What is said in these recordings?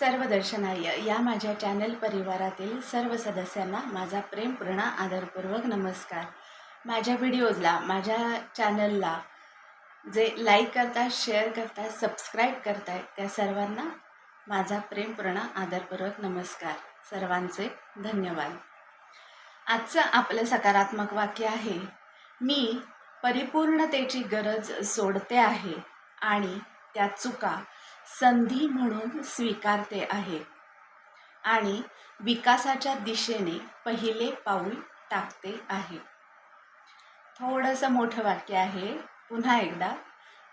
सर्व दर्शनाय या माझ्या चॅनल परिवारातील सर्व सदस्यांना माझा प्रेमपूर्ण आदरपूर्वक नमस्कार. माझ्या व्हिडिओजला माझ्या चॅनलला जे लाईक करतात शेअर करता सबस्क्राईब करतायत त्या सर्वांना माझा प्रेमपूर्ण आदरपूर्वक नमस्कार. सर्वांचे धन्यवाद. आजचं आपलं सकारात्मक वाक्य आहे मी परिपूर्णतेची गरज सोडते आहे आणि त्या चुका संधी म्हणून स्वीकारते आहे. आणि विकासाच्या दिशेने पहिले पाऊल टाकते आहे. थोडंसं मोठं वाक्य आहे. पुन्हा एकदा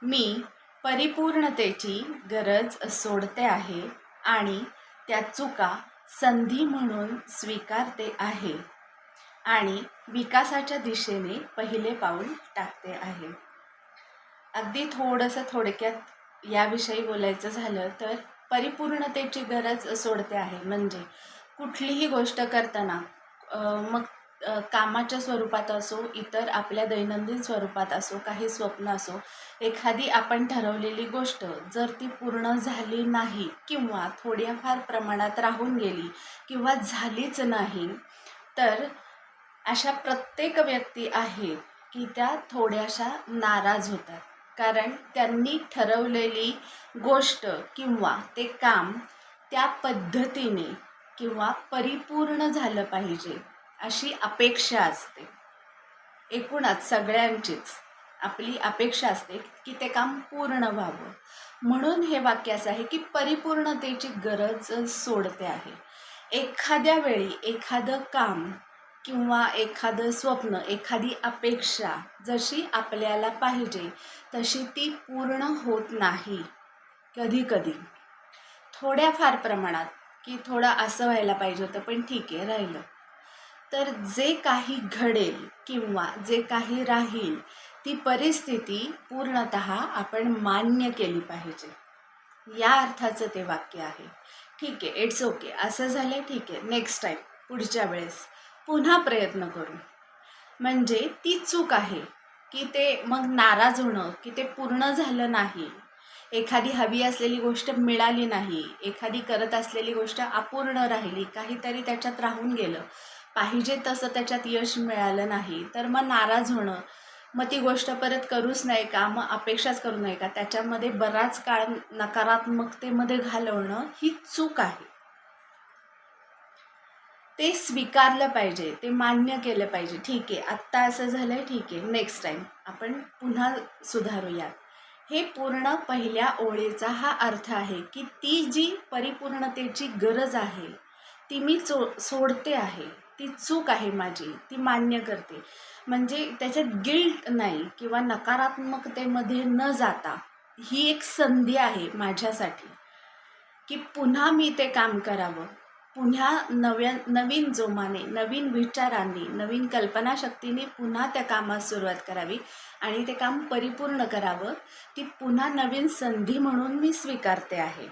मी परिपूर्णतेची गरज सोडते आहे आणि त्या चुका संधी म्हणून स्वीकारते आहे आणि विकासाच्या दिशेने पहिले पाऊल टाकते आहे. अगदी थोडंसं थोडक्यात याविषयी बोलायचं झालं तर परिपूर्णतेची गरज सोडते आहे. म्हणजे कुठलीही गोष्ट करताना मग कामाच्या स्वरूपात असो इतर आपल्या दैनंदिन स्वरूपात असो काही स्वप्न असो एखादी आपण ठरवलेली गोष्ट जर ती पूर्ण झाली नाही किंवा थोड्याफार प्रमाणात राहून गेली किंवा झालीच नाही तर अशा प्रत्येक व्यक्ती आहेत की त्या थोड्याशा नाराज होतात. कारण त्यांनी ठरवलेली गोष्ट किंवा ते काम त्या पद्धतीने किंवा परिपूर्ण झालं पाहिजे अशी अपेक्षा असते. एकूणच सगळ्यांचीच आपली अपेक्षा असते की ते काम पूर्ण व्हावं. म्हणून हे वाक्य असं आहे की परिपूर्णतेची गरज सोडते आहे. एखाद्या वेळी एखादं काम किंवा एखादं स्वप्न एखादी अपेक्षा जशी आपल्याला पाहिजे तशी ती पूर्ण होत नाही. कधी कधी थोड्याफार प्रमाणात की थोडं असं व्हायला पाहिजे होतं पण ठीक आहे राहिलं. तर जे काही घडेल किंवा जे काही राहील ती परिस्थिती पूर्णत आपण मान्य केली पाहिजे. या अर्थाचं ते वाक्य आहे. ठीक आहे इट्स ओके असं झालं ठीक आहे. नेक्स्ट टाईम पुढच्या वेळेस. पुन्हा प्रयत्न करू. म्हणजे ती चूक आहे की ते मग नाराज होणं की ते पूर्ण झालं नाही. एखादी हवी असलेली गोष्ट मिळाली नाही एखादी करत असलेली गोष्ट अपूर्ण राहिली काहीतरी त्याच्यात राहून गेलं. पाहिजे तसं त्याच्यात यश मिळालं नाही तर मग नाराज होणं. मग ती गोष्ट परत करूच नाही का? मग अपेक्षाच करू नये का? त्याच्यामध्ये बराच काळ नकारात्मकतेमध्ये घालवणं ही चूक आहे. ते स्वीकारलं पाहिजे ते मान्य केलं पाहिजे. ठीक आहे आत्ता असं झालं आहे ठीक आहे नेक्स्ट टाईम आपण पुन्हा सुधारूयात. हे पूर्ण पहिल्या ओळीचा हा अर्थ आहे की ती जी परिपूर्णतेची गरज आहे ती मी चो सोडते आहे ती चूक आहे माझी ती मान्य करते. म्हणजे त्याच्यात गिल्ट नाही किंवा नकारात्मकतेमध्ये न जाता ही एक संधी आहे माझ्यासाठी की पुन्हा मी ते काम करावं. पुन्हा नव्या नवीन जोमाने नवीन विचारांनी नवीन कल्पनाशक्तीने पुन्हा त्या कामास सुरुवात करावी आणि ते काम परिपूर्ण करावं ती पुन्हा नवीन संधी म्हणून मी स्वीकारते आहे.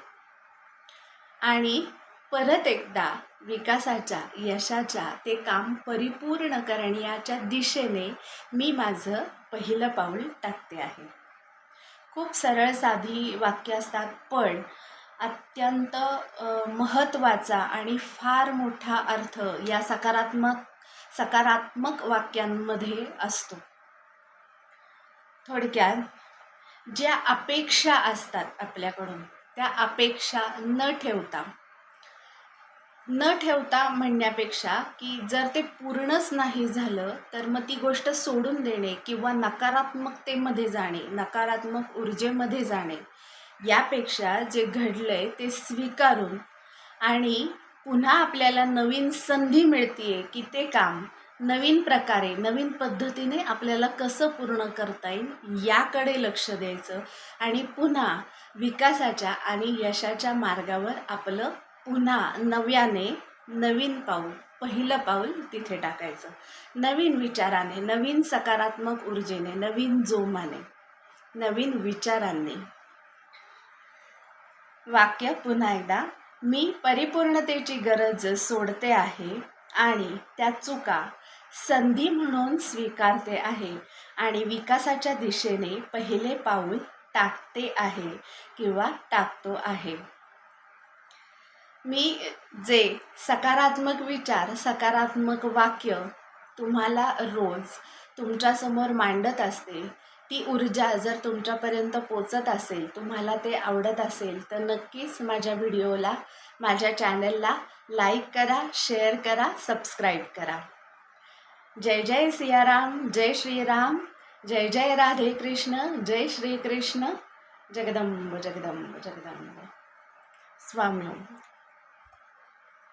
आणि परत एकदा विकासाच्या यशाच्या ते काम परिपूर्ण करण्याच्या दिशेने मी माझं पहिलं पाऊल टाकते आहे. खूप सरळ साधी वाक्य असतात पण अत्यंत महत्त्वाचा आणि फार मोठा अर्थ या सकारात्मक सकारात्मक वाक्यांमध्ये असतो. थोडक्यात ज्या अपेक्षा असतात आपल्याकडून त्या अपेक्षा न ठेवता न ठेवता म्हणण्यापेक्षा की जर ते पूर्णच नाही झालं तर मग ती गोष्ट सोडून देणे किंवा नकारात्मकतेमध्ये जाणे नकारात्मक ऊर्जेमध्ये जाणे यापेक्षा जे घडलंय ते स्वीकारून आणि पुन्हा आपल्याला नवीन संधी मिळते की ते काम नवीन प्रकारे नवीन पद्धतीने आपल्याला कसं पूर्ण करता येईल याकडे लक्ष द्यायचं आणि पुन्हा विकासाच्या आणि यशाच्या मार्गावर आपलं पुन्हा नव्याने नवीन पाऊल पहिलं पाऊल तिथे टाकायचं. नवीन विचाराने नवीन सकारात्मक ऊर्जेने नवीन जोमाने नवीन विचारांनी वाक्य पुन्हा एकदा. मी परिपूर्णतेची गरज सोडते आहे आणि त्या चुका संधी म्हणून स्वीकारते आहे आणि विकासाच्या दिशेने पहिले पाऊल टाकते आहे किंवा टाकतो आहे. मी जे सकारात्मक विचार सकारात्मक वाक्य तुम्हाला रोज तुमच्यासमोर मांडत असते ती ऊर्जा जर तुमच्यापर्यंत पोचत असेल तुम्हाला ते आवडत असेल तर नक्कीच माझ्या व्हिडिओला माझ्या चॅनलला लाईक करा शेअर करा सबस्क्राईब करा. जय जय सियाराम जय श्रीराम जय जय राधे कृष्ण जय श्री कृष्ण जगदंब जगदंब जगदंब. स्वामी.